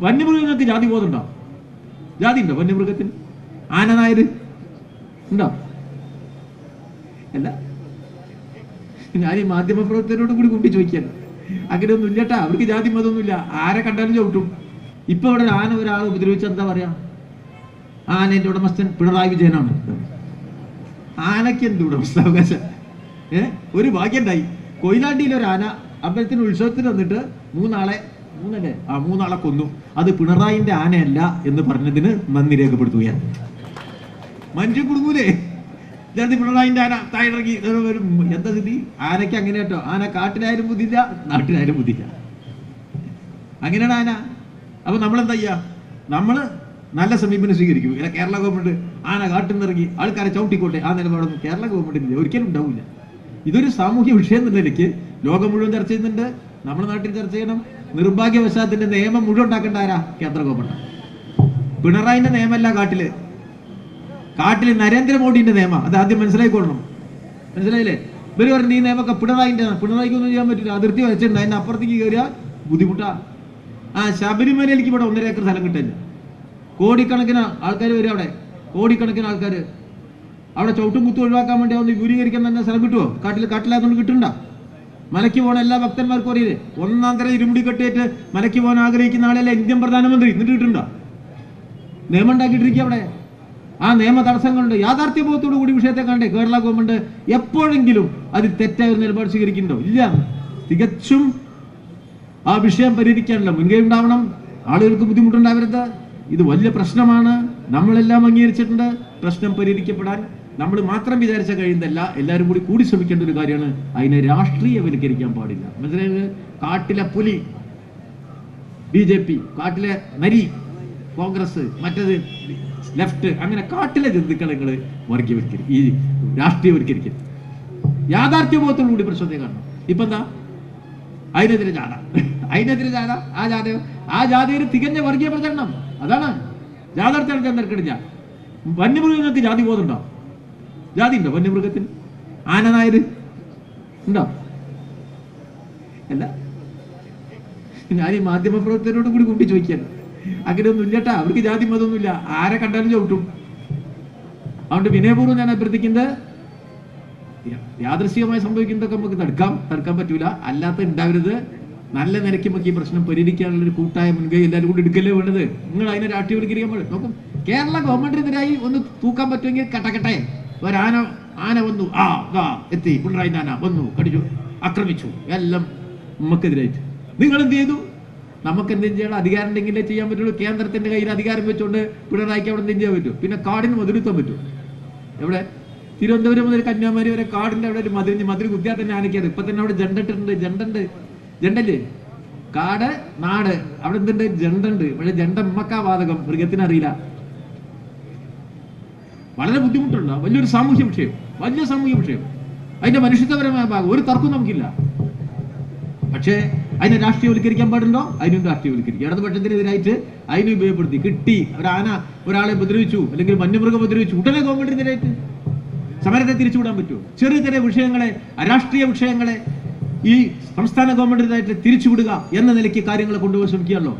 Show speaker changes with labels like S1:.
S1: വന്യമൃഗങ്ങൾക്ക് ജാതി ബോധം ഉണ്ടാവും ജാതി ഉണ്ടോ വന്യമൃഗത്തിന്? ആന നായര് ഉണ്ടോ? അല്ല ഞാൻ ഈ മാധ്യമപ്രവർത്തകരോട് കൂടി കൂട്ടി ചോദിക്കാൻ അങ്ങനെയൊന്നും ഇല്ലട്ടാ അവർക്ക് ജാതി മതമൊന്നുമില്ല. ആരെ കണ്ടാലും ചവിട്ടും. ഇപ്പൊ ഇവിടെ ആന ഒരാൾ ഉപദ്രവിച്ച എന്താ പറയാ? ആനന്റെ ഉടമസ്ഥൻ പിണറായി വിജയനാണ്. ആനയ്ക്ക് എന്ത് ഉടമസ്ഥാവകാശം? ഏഹ് ഒരു ഭാഗ്യണ്ടായി. കൊയിലാണ്ടിയിലൊരു ആന അമ്പലത്തിന് ഉത്സവത്തിന് വന്നിട്ട് മൂന്നാളെ മൂന്നല്ലേ? ആ മൂന്നാളെ കൊന്നു. അത് പിണറായിന്റെ ആനയല്ല എന്ന് പറഞ്ഞതിന് നന്ദി രേഖപ്പെടുത്തുകയാണ്. മനുഷ്യൻ കുടുങ്ങൂലേ? ഇതാണ് പിണറായിന്റെ ആന? വരും എന്താ സ്ഥിതി? ആനയ്ക്ക് അങ്ങനെ കേട്ടോ ആന കാട്ടിലായാലും ബുദ്ധിയില്ല നാട്ടിലായാലും ബുദ്ധിയില്ല. അങ്ങനെയാണ് ആന. അപ്പൊ നമ്മളെന്താ ചെയ്യാ? നമ്മൾ നല്ല സമീപനം സ്വീകരിക്കും. ഇല്ല കേരള ഗവൺമെന്റ് ആന കാട്ടിൽ നിന്നിറങ്ങി ആൾക്കാരെ ചവിട്ടിക്കോട്ടെ ആ നിലപാടൊന്നും കേരള ഗവൺമെന്റിന് ഒരിക്കലും ഉണ്ടാവില്ല ഇതൊരു സാമൂഹ്യ വിഷയം എന്ന നിലയ്ക്ക് ലോകം മുഴുവൻ ചർച്ച ചെയ്യുന്നുണ്ട്. നമ്മുടെ നാട്ടിൽ ചർച്ച ചെയ്യണം. നിർഭാഗ്യവശാത്തിന്റെ നിയമം മുഴുവൻ ഉണ്ടാക്കേണ്ട ആരാ? കേന്ദ്ര ഗവൺമെന്റ് പിണറായിന്റെ നിയമമല്ല കാട്ടിൽ. കാട്ടിൽ നരേന്ദ്രമോദിന്റെ നിയമം. അത് ആദ്യം മനസ്സിലായിക്കൊള്ളണം. മനസ്സിലായില്ലേ? ഇവർ പറഞ്ഞു ഈ നിയമമൊക്കെ പിണറായിന്റെ പിണറായിക്ക് ഒന്നും ചെയ്യാൻ പറ്റില്ല അതിർത്തി വെച്ചിട്ടുണ്ട് അതിന്റെ അപ്പുറത്തേക്ക് കയറിയാൽ ബുദ്ധിമുട്ടാ. ആ ശബരിമലയിലേക്ക് ഇവിടെ ഒന്നര ഏക്കർ സ്ഥലം കിട്ടില്ല കോടിക്കണക്കിന് ആൾക്കാർ വരും അവിടെ. കോടിക്കണക്കിന് ആൾക്കാർ അവിടെ ചവിട്ടും കുത്തും ഒഴിവാക്കാൻ വേണ്ടി ഒന്ന് വിപുലീകരിക്കാൻ തന്നെ സ്ഥലം കിട്ടുമോ കാട്ടിൽ കാട്ടിലായതുകൊണ്ട് കിട്ടണ്ട മലയ്ക്ക് പോകണ എല്ലാ ഭക്തന്മാർക്കും അറിയില്ലേ? ഒന്നാം തരം ഇരുമുടി കെട്ടിയിട്ട് മലയ്ക്ക് പോകാൻ ആഗ്രഹിക്കുന്ന ആളല്ല ഇന്ത്യൻ പ്രധാനമന്ത്രി? എന്നിട്ട് കിട്ടുന്നുണ്ടോ? നിയമം ഉണ്ടാക്കിയിട്ടിരിക്കുക അവിടെ. ആ നിയമ തടസ്സങ്ങളുണ്ട്. യാഥാർത്ഥ്യബോധത്തോടു കൂടി വിഷയത്തെ കണ്ടേ. കേരള ഗവൺമെന്റ് എപ്പോഴെങ്കിലും അതിൽ തെറ്റായ ഒരു നിലപാട് സ്വീകരിക്കുന്നുണ്ടോ? ഇല്ല. തികച്ചും ആ വിഷയം പരിഹരിക്കാനുള്ള മുൻകൈ ഉണ്ടാവണം. ആളുകൾക്ക് ബുദ്ധിമുട്ടുണ്ടാവരുത്. ഇത് വലിയ പ്രശ്നമാണ്. നമ്മളെല്ലാം അംഗീകരിച്ചിട്ടുണ്ട്. പ്രശ്നം പരിഹരിക്കപ്പെടാൻ നമ്മൾ മാത്രം വിചാരിച്ച കഴിയുന്നതല്ല എല്ലാവരും കൂടി കൂടി ശ്രമിക്കേണ്ട ഒരു കാര്യമാണ് അതിനെ രാഷ്ട്രീയവൽക്കരിക്കാൻ പാടില്ല. മനസ്സിലായത്? കാട്ടിലെ പുലി ബി ജെ പി കാട്ടിലെ നരി കോൺഗ്രസ് മറ്റത് ലെഫ്റ്റ് അങ്ങനെ കാട്ടിലെ ജന്തുക്കളെ നിങ്ങൾ വർഗീയവൽക്കരിക്കും ഈ രാഷ്ട്രീയവൽക്കരിക്കും. യാഥാർത്ഥ്യബോധത്തോടുകൂടി പ്രശ്നത്തെ കാണണം. ഇപ്പൊ എന്താ? അതിനെതിരെ ജാഥ. അതിനെതിരെ ജാഥ. ആ ജാഥ ആ ജാഥയിൽ തികഞ്ഞ വർഗീയ പ്രചരണം. അതാണ്. ജാഥ തിരക്കിടില്ല വന്യമൃഗങ്ങൾക്ക് ജാതി ബോധമുണ്ടോ ജാതി ഉണ്ടോ വന്യമൃഗത്തിന്? ആന നായർ ഉണ്ടോ? അല്ല. ഞാൻ ഈ മാധ്യമപ്രവർത്തകരോട് കൂടി കൂട്ടി ചോദിക്കാൻ അങ്ങനെയൊന്നും ഇല്ലട്ടാ അവർക്ക് ജാതി മതമൊന്നുമില്ല. ആരെ കണ്ടാലും ചവിട്ടും. അതുകൊണ്ട് വിനയപൂർവം ഞാൻ അഭ്യർത്ഥിക്കുന്നത് യാദൃശികമായി സംഭവിക്കുന്നതൊക്കെ നമുക്ക് തടുക്കാം. തടുക്കാൻ പറ്റൂല. അല്ലാത്ത ഉണ്ടാവരുത് നല്ല നിലയ്ക്ക് നമുക്ക് ഈ പ്രശ്നം പരിഹരിക്കാനുള്ള ഒരു കൂട്ടായ മുൻകൈ എല്ലാവരും കൂടി എടുക്കല്ലേ വേണ്ടത്? നിങ്ങൾ അതിനെ രാഷ്ട്രീയവൽക്കരിക്കാൻ പാടില്ല. നോക്കും. കേരള ഗവൺമെന്റിനെതിരായി ഒന്ന് തൂക്കാൻ പറ്റുമെങ്കിൽ കട്ടക്കട്ടെ ഒരാന ആന വന്നു. ആ ദാ എത്തി. പിണറായി ആന വന്നു കടിച്ചു ആക്രമിച്ചു. എല്ലാം നമുക്കെതിരായിട്ട് നിങ്ങൾ എന്ത് ചെയ്തു? നമുക്ക് എന്തെങ്കിലും ചെയ്യണം അധികാരം ഉണ്ടെങ്കിലേ ചെയ്യാൻ പറ്റുള്ളൂ. കേന്ദ്രത്തിന്റെ കയ്യിൽ അധികാരം വെച്ചുകൊണ്ട് പിണറായിക്ക് അവിടെ എന്തെങ്കിലും ചെയ്യാൻ പറ്റും? പിന്നെ കാടിന് മധുരത്വം പറ്റും. എവിടെ? തിരുവനന്തപുരം മുതൽ കന്യാകുമാരി വരെ കാടിന്റെ അവിടെ ഒരു മതിരി മതിരി കുത്തിയാൽ തന്നെ ആനക്കിയത് ഇപ്പൊ തന്നെ അവിടെ ജണ്ടിട്ടുണ്ട് ജണ്ടുണ്ട്. ജണ്ടല്ലേ? കാട് നാട്. അവിടെ എന്തുണ്ട്? ജണ്ടുണ്ട്. ഇവിടെ ജണ്ട ഉമ്മക്കാ വാതകം. മൃഗത്തിന് അറിയില്ല വളരെ ബുദ്ധിമുട്ടുണ്ട്. വലിയൊരു സാമൂഹ്യ വിഷയം. വലിയ സാമൂഹ്യ വിഷയം. അതിന്റെ മനുഷ്യത്വപരമായ ഭാഗം ഒരു തർക്കവും നമുക്കില്ല. പക്ഷേ അതിനെ രാഷ്ട്രീയവൽക്കരിക്കാൻ പാടുണ്ടോ? അതിനും രാഷ്ട്രീയവൽക്കരിക്കും. ഇടതുപക്ഷത്തിനെതിരായിട്ട് അതിനെ ഉപയോഗപ്പെടുത്തി. കിട്ടി. ഒരാന ഒരാളെ ഉപദ്രവിച്ചു. അല്ലെങ്കിൽ വന്യമൃഗം ഉപദ്രവിച്ചു. ഉടനെ ഗവൺമെന്റിനെതിരായിട്ട് സമരത്തെ തിരിച്ചുവിടാൻ പറ്റുമോ? ചെറിയ ചെറിയ വിഷയങ്ങളെ അരാഷ്ട്രീയ വിഷയങ്ങളെ ഈ സംസ്ഥാന ഗവൺമെന്റിനെതിരായിട്ട് തിരിച്ചുവിടുക എന്ന നിലയ്ക്ക് കാര്യങ്ങളെ കൊണ്ടുപോകാൻ ശ്രമിക്കുകയല്ലോ